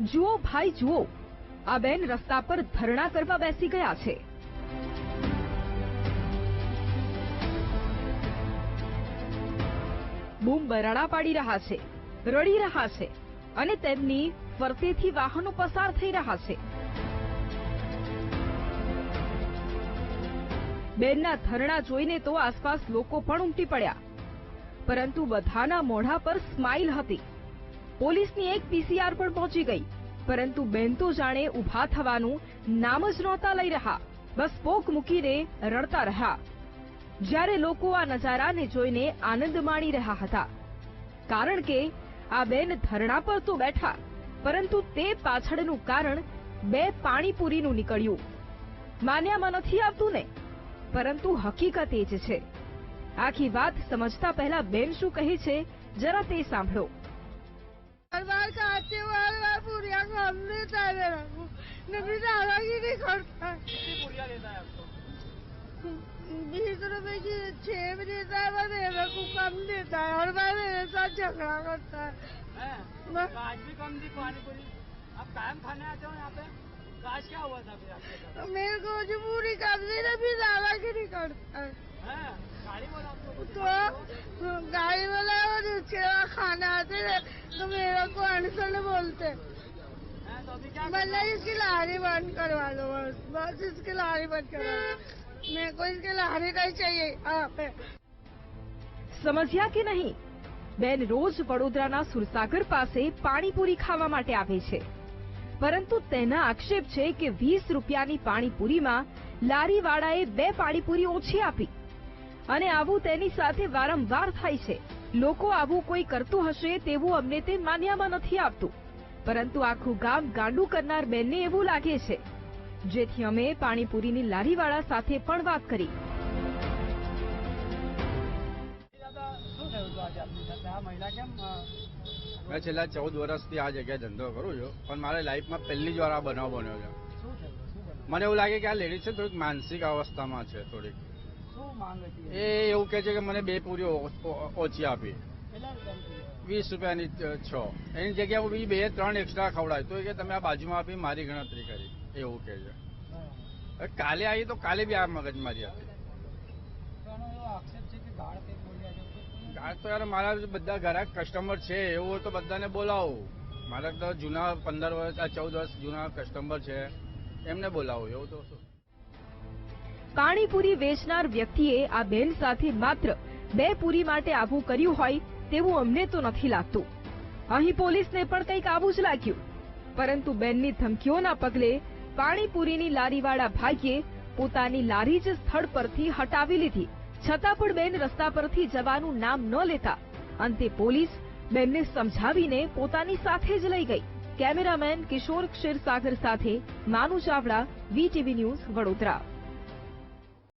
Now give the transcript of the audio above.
જુઓ ભાઈ, જુઓ. આ બેન રસ્તા પર ધરણા કરવા બેસી ગયા છે. બૂમ બરાડા પાડી રહ્યા છે, રડી રહ્યા છે અને તેમની ફરતેથી વાહનો પસાર થઈ રહ્યા છે. બેનના ધરણા જોઈને તો આસપાસ લોકો પણ ઉમટી પડ્યા. પરંતુ બધાના મોઢા પર સ્માઇલ હતી. પોલીસની એક પીસીઆર પણ પહોંચી ગઈ. પરંતુ બેન તો જાણે ઊભા થવાનું નામ જ નહોતા લઈ રહ્યા. બસ પોક મૂકીને રડતા રહ્યા. જ્યારે લોકો આ નજારાને જોઈને આનંદ માણી રહ્યા હતા. કારણ કે આ બેન ધરણા પર તો બેઠા, પરંતુ તે પાછળનું કારણ બે પાણીપુરીનું નીકળ્યું. માન્યામાં નથી આવતું ને? પરંતુ હકીકત એ જ છે. આખી વાત સમજતા પહેલા બેન શું કહે છે, જરા તે સાંભળો. बार खाते हर बार पूरिया को हम देता है। मेरा को नबी दादागिरी करता है बीस रुपए की छह भी देता है वो मेरे को कम देता है हर बार मेरे साथ झगड़ा करता है। आज भी कम दी पानी पूरी। आप कायम खाने आते हो यहाँ पे? आज क्या हुआ था फिर मेरे को मजबूरी कर दी नबी दादागिरी करता। है? तो मेरे को अनसन बोलते हैं? तो अभी क्या मतलब इसकी लारी बंद करवा दो बस बस इसकी लारी बंद करवा दो मेरे को इसकी लारी नहीं चाहिए यहाँ पे સમજ્યા કે નહીં બેન રોજ વડોદરાના સુરસાગર પાસે પાણીપુરી ખાવા માટે આવે છે પરંતુ તેના આક્ષેપ છે કે વીસ રૂપિયાની પાણીપુરીમાં લારીવાળાએ બે પાણીપુરી ઓછી આપી અને આવું તેની સાથે વારંવાર થાય છે લોકો આવું કોઈ કરતું હશે તેવું અમને તે માન્યામાં નથી આવતું. પરંતુ આખું ગામ ગાંડું કરનાર બેનને એવું લાગે છે. જેથી અમે પાણીપુરીની લારીવાળા સાથે પણ વાત કરી. મેં છેલ્લા ચૌદ વર્ષથી આ જગ્યાએ ધંધો કરું છું પણ મારે લાઈફમાં પહેલી જ વાર આ બનાવ બન્યો છે. શું થયું શું બન્યું? મને એવું લાગે કે આ લેડીઝ છે થોડીક માનસિક અવસ્થામાં છે થોડીક. એ એવું કે છે કે મને બે પૂરીઓ ઓછી આપી? વીસ રૂપિયાની છ. એની જગ્યા બીજી બે ત્રણ એક્સ્ટ્રા ખવડાય તો કે તમે આ બાજુમાં આપી મારી ગણતરી કરી. એવું કે છે. કાલે આવી તો કાલે બી આ મગજમારી હતી. તો એનો એવો આક્ષેપ છે કે ગાળ તો યાર મારા બધા ઘરા કસ્ટમર છે. એવું હોય તો બધાને બોલાવું. મારા તો જૂના પંદર વર્ષ આ ચૌદ વર્ષ જૂના કસ્ટમર છે. એમને બોલાવું. એવું તો શું? પાણીપુરી વેચનાર વ્યક્તિએ આ બેન સાથે માત્ર બે પૂરી માટે આવું કર્યું હોય તેવું અમને તો નથી લાગતું. અહીં પોલીસને પણ કંઈક આવું જ લાગ્યું. પરંતુ બેનની ધમકીઓના પગલે પાણીપુરીની લારીવાળા ભાઈએ પોતાની લારી જ સ્થળ પરથી હટાવી લીધી. છતાં પણ બેન રસ્તા પરથી જવાનું નામ ન લેતા અંતે પોલીસ બેનને સમજાવીને પોતાની સાથે જ લઈ ગઈ. કેમેરામેન કિશોર ક્ષીરસાગર સાથે માનુ ચાવડા વીટીવી ન્યૂઝ વડોદરા.